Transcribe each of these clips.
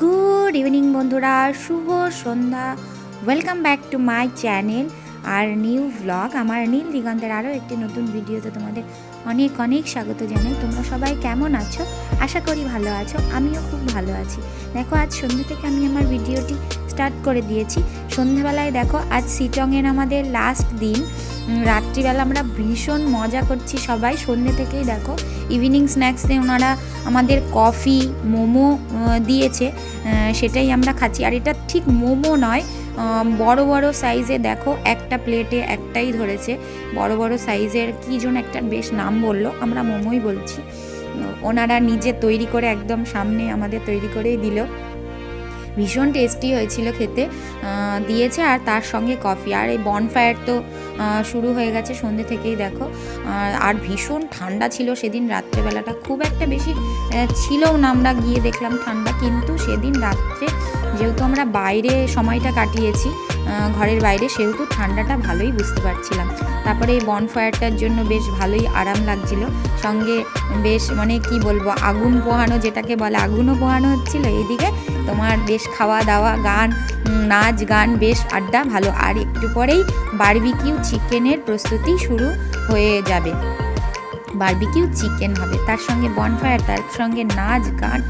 Good evening বন্ধুরা, শুভ সন্ধ্যা। Welcome back to my channel R new blog আমার নীল দিগন্তের আরও একটি নতুন ভিডিওতে তোমাদের অনেক অনেক স্বাগত জানাই। তোমরা সবাই কেমন আছো? আশা করি ভালো আছো, আমিও খুব ভালো আছি। দেখো, আজ সন্ধ্যা থেকে আমি আমার ভিডিওটি স্টার্ট করে দিয়েছি। সন্ধ্যাবেলায় দেখো, আজ সিটংয়ের আমাদের লাস্ট দিন। রাত্রিবেলা আমরা ভীষণ মজা করছি সবাই। সন্ধ্যে থেকেই দেখো ইভিনিং স্ন্যাক্সে ওনারা আমাদের কফি মোমো দিয়েছে। সেটাই আমরা খাচ্ছি। আর এটা ঠিক মোমো নয় বড় বড় সাইজে দেখো, একটা প্লেটে একটাই ধরেছে। বড় বড় সাইজের কী জন একটা বেশ নাম বলল, আমরা মোমোই বলছি। ওনারা নিজে তৈরি করে একদম সামনে আমাদের তৈরি করেই দিল। ভীষণ টেস্টি হয়েছিল খেতে। দিয়েছে আর তার সঙ্গে কফি আর এই বনফায়ার তো শুরু হয়ে গেছে সন্ধ্যে থেকেই, দেখো। আর- ভীষণ ঠান্ডা ছিল সেদিন রাত্রেবেলাটা। খুব একটা বেশি ছিলও না, আমরা গিয়ে দেখলাম ঠান্ডা। কিন্তু সেদিন রাত্রে যেহেতু আমরা বাইরে সময়টা কাটিয়েছি ঘরের বাইরে, সেহেতু ঠান্ডাটা ভালোই বুঝতে পারছিলাম। তারপরে এই বনফায়ারটার জন্য বেশ ভালোই আরাম লাগছিল। সঙ্গে বেশ মানে কি বলব, আগুন পোহানো, যেটাকে বলে আগুনও পোহানো হচ্ছিল। এইদিকে তোমার বেশ খাওয়া দাওয়া, গান নাচ, গান, বেশ আড্ডা, ভালো। আর একটু পরেই বারবিকিউ চিকেনের প্রস্তুতি শুরু হয়ে যাবে। বারবিকিউ চিকেন হবে। তার সঙ্গে বনফায়ার তার সঙ্গে নাচ, গান,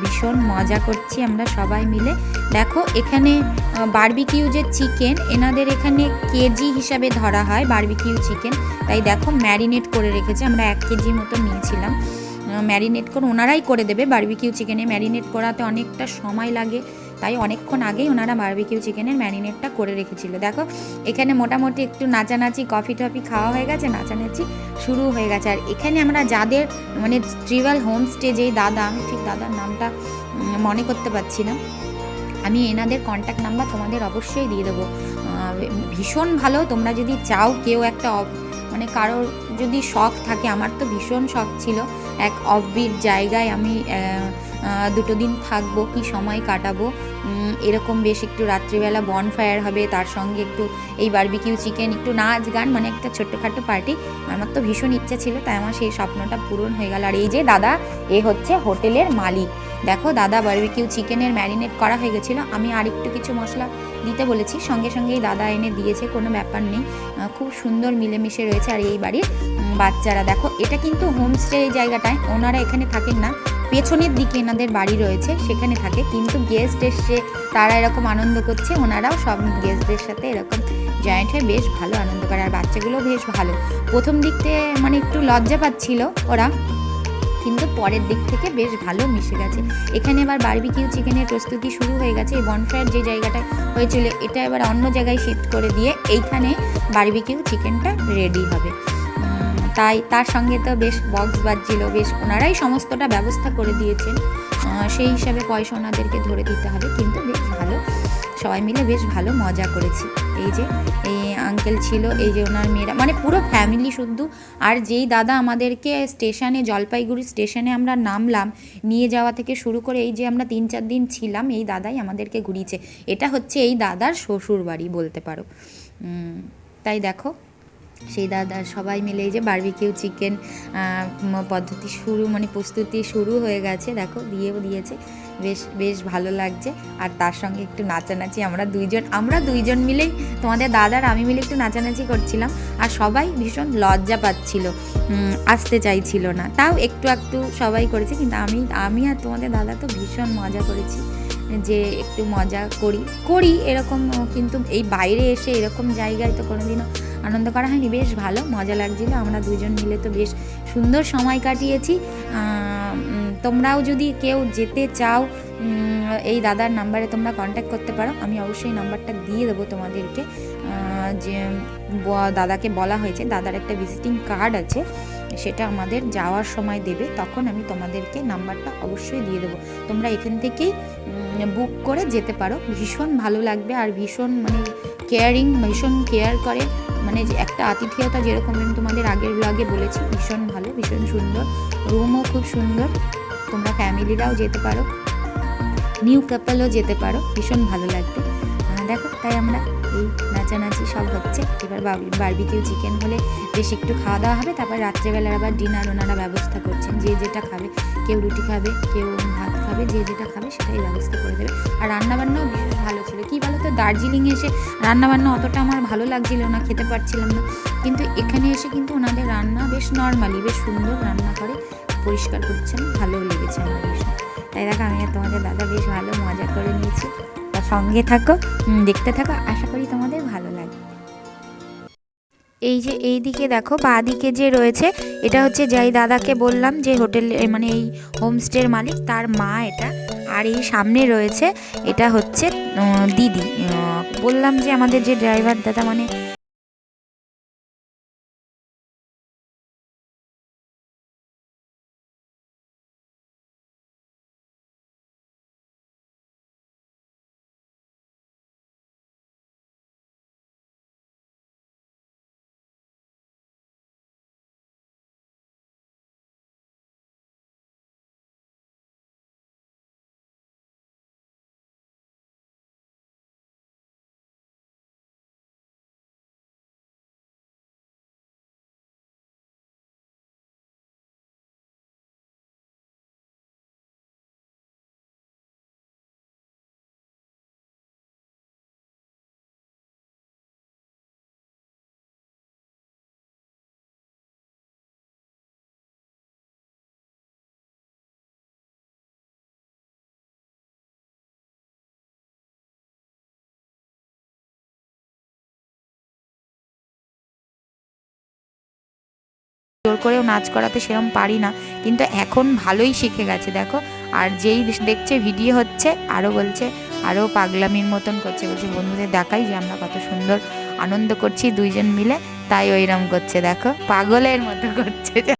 ভীষণ মজা করছি আমরা সবাই মিলে। দেখো, এখানে বার্বিকিউ যে চিকেন, এনাদের এখানে কেজি হিসাবে ধরা হয় বার্বিকিউ চিকেন। তাই দেখো ম্যারিনেট করে রেখেছে। আমরা এক কেজি মতো নিয়েছিলাম। ম্যারিনেট করে ওনারাই করে দেবে। বারবিকিউ চিকেনে ম্যারিনেট করাতে অনেকটা সময় লাগে। তাই অনেকক্ষণ আগেই ওনারা বারবিকিউ চিকেনের ম্যারিনেটটা করে রেখেছিল। দেখো, এখানে মোটামুটি একটু নাচানাচি কফি টফি খাওয়া হয়ে গেছে, নাচানাচি শুরু হয়ে গেছে। আর এখানে আমরা যাদের মানে ট্রিভাল হোমস্টে যেই দাদা, আমি ঠিক দাদার নামটা মনে করতে পারছি না। আমি এনাদের কন্ট্যাক্ট নাম্বার তোমাদের অবশ্যই দিয়ে দেবো। ভীষণ ভালো, তোমরা যদি চাও কেউ একটা মানে কারোর যদি শখ থাকে, আমার তো ভীষণ শখ ছিল। এক অফবিট জায়গায় আমি দুটো দিন থাকব, কি সময় কাটাবো। এরকম বেশ একটু রাত্রিবেলা বনফায়ার হবে, তার সঙ্গে একটু এই বারবিকিউ চিকেন একটু নাচ গান মানে একটা ছোট্টখাটো পার্টি আমার তো ভীষণ ইচ্ছা ছিল, তাই আমার সেই স্বপ্নটা পূরণ হয়ে গেল। আর এই যে দাদা, এ হচ্ছে হোটেলের মালিক। দেখো, দাদা বারবিকিউ চিকেনের ম্যারিনেট করা হয়ে গেছিল। আমি আর একটু কিছু মশলা দিতে বলেছি। সঙ্গে সঙ্গেই দাদা এনে দিয়েছে, কোনো ব্যাপার নেই। খুব সুন্দর মিলেমিশে রয়েছে আর এই বাড়ির বাচ্চারা। দেখো, এটা কিন্তু হোমস্টে এই জায়গাটায়। ওনারা এখানে থাকেন না। পেছনের দিকে এনাদের বাড়ি রয়েছে, সেখানে থাকে। কিন্তু গেস্ট এসছে, তারা এরকম আনন্দ করছে। ওনারাও সব গেস্টদের সাথে এরকম জয়েন্ট হয়ে বেশ ভালো আনন্দ করে। আর বাচ্চাগুলো বেশ ভালো। প্রথম দিক থেকে মানে একটু লজ্জা পাচ্ছিল ওরা। কিন্তু পরের দিক থেকে বেশ ভালো মিশে গেছে। এখানে এবার বারবিকিউ চিকেনের প্রস্তুতি শুরু হয়ে গেছে। এই বনফায়ার যে জায়গাটা হয়েছিল, এটা এবার অন্য জায়গায় শিফট করে দিয়ে এইখানে বারবিকিউ চিকেনটা রেডি হবে। তাই তার সঙ্গে তো বেশ বক্স বাজছিল, বেশ ওনারাই সমস্তটা ব্যবস্থা করে দিয়েছেন। সেই হিসাবে পয়সা ওনাদেরকে ধরে দিতে হবে, কিন্তু বেশ ভালো। সবাই মিলে বেশ ভালো মজা করেছি। এই যে, এই আঙ্কেল ছিল, এই যে ওনার মেয়েরা মানে পুরো ফ্যামিলি শুদ্ধ। আর যেই দাদা আমাদেরকে স্টেশনে, জলপাইগুড়ি স্টেশনে আমরা নামলাম, নিয়ে যাওয়া থেকে শুরু করে এই যে আমরা তিন চার দিন ছিলাম, এই দাদাই আমাদেরকে ঘুরিয়েছে। এটা হচ্ছে এই দাদার শ্বশুর বাড়ি বলতে পারো। তাই দেখো। সেই দাদা সবাই মিলে এই যে বারবিকিউ চিকেন পদ্ধতি শুরু মানে প্রস্তুতি শুরু হয়ে গেছে। দেখো দিয়েও দিয়েছে। বেশ বেশ ভালো লাগছে। আর তার সঙ্গে একটু নাচানাচি আমরা দুইজন আমরা দুইজন মিলেই, তোমাদের দাদার আমি মিলে একটু নাচানাচি করছিলাম। আর সবাই ভীষণ লজ্জা পাচ্ছিল আসতে চাইছিল না। তাও একটু একটু সবাই করেছে, কিন্তু আমি আমি আর তোমাদের দাদা তো ভীষণ মজা করেছি, যে একটু মজা করি করি এরকম, কিন্তু এই বাইরে এসে এরকম জায়গায় তো কোনোদিনও আনন্দ করা হয়নি, বেশ ভালো, মজা লাগছিল। আমরা দুজন মিলে তো বেশ সুন্দর সময় কাটিয়েছি। তোমরাও যদি কেউ যেতে চাও এই দাদার নাম্বারে তোমরা কন্ট্যাক্ট করতে পারো। আমি অবশ্যই নাম্বারটা দিয়ে দেবো তোমাদেরকে। যে দাদাকে বলা হয়েছে, দাদার একটা ভিজিটিং কার্ড আছে, সেটা আমাদের যাওয়ার সময় দেবে। তখন আমি তোমাদেরকে নাম্বারটা অবশ্যই দিয়ে দেবো। তোমরা এখান থেকেই বুক করে যেতে পারো। ভীষণ ভালো লাগবে আর ভীষণ মানে কেয়ারিং ভীষণ কেয়ার করে। মানে একটা আতিথেয়তা যেরকম আমি তোমাদের আগের ব্লগে বলেছি, ভীষণ ভালো, ভীষণ সুন্দর। রুমও খুব সুন্দর। তোমরা ফ্যামিলিরাও যেতে পারো। নিউ কাপলও যেতে পারো। ভীষণ ভালো লাগবে। দেখো, তাই আমরা এই নাচানাচি সব হচ্ছে। এবার বারবিকিউ চিকেন হলে বেশ একটু খাওয়া দাওয়া হবে। তারপর রাত্রেবেলার আবার ডিনার ওনারা ব্যবস্থা করছেন। যে যেটা খাবে, কেউ রুটি খাবে, কেউ ভাত খাবে, যে যেটা খাবে সেটাই ব্যবস্থা করে দেবে। আর রান্নাবান্নাও বেশ ভালো ছিল। কী বলো তো দার্জিলিংয়ে এসে রান্নাবান্না অতটা আমার ভালো লাগছিল না, খেতে পারছিলাম না। কিন্তু এখানে এসে কিন্তু ওনাদের রান্না বেশ নর্মালি, বেশ সুন্দর রান্না করে, পরিষ্কার করছেন ভালো লেগেছে আমার ভীষণ তাই দেখো, আমি আর তোমাদের দাদা বেশ ভালো মজা করে নিয়েছি। সঙ্গে থাকো দেখতে থাকো। আশা করি লাগবে এই যে, এই দিকে দেখো, বা দিকে যে রয়েছে, এটা হচ্ছে যাই দাদাকে বললাম যে হোটেল মানে এই হোমস্টের মালিক, তার মা এটা। আর এই সামনে রয়েছে, এটা হচ্ছে দিদি। বললাম যে আমাদের যে ড্রাইভার দাদা মানে জোর করেও নাচ করাতে সেরকম পারি না। কিন্তু এখন ভালোই শিখে গেছে, দেখো। আর যেই দেখছে ভিডিও হচ্ছে, আরও বলছে, আরও পাগলামির মতন করছে। বলছে, বন্ধুদের দেখাই যে আমরা কত সুন্দর আনন্দ করছি দুইজন মিলে। তাই ওইরম করছে, দেখো। পাগলের মতো করছে।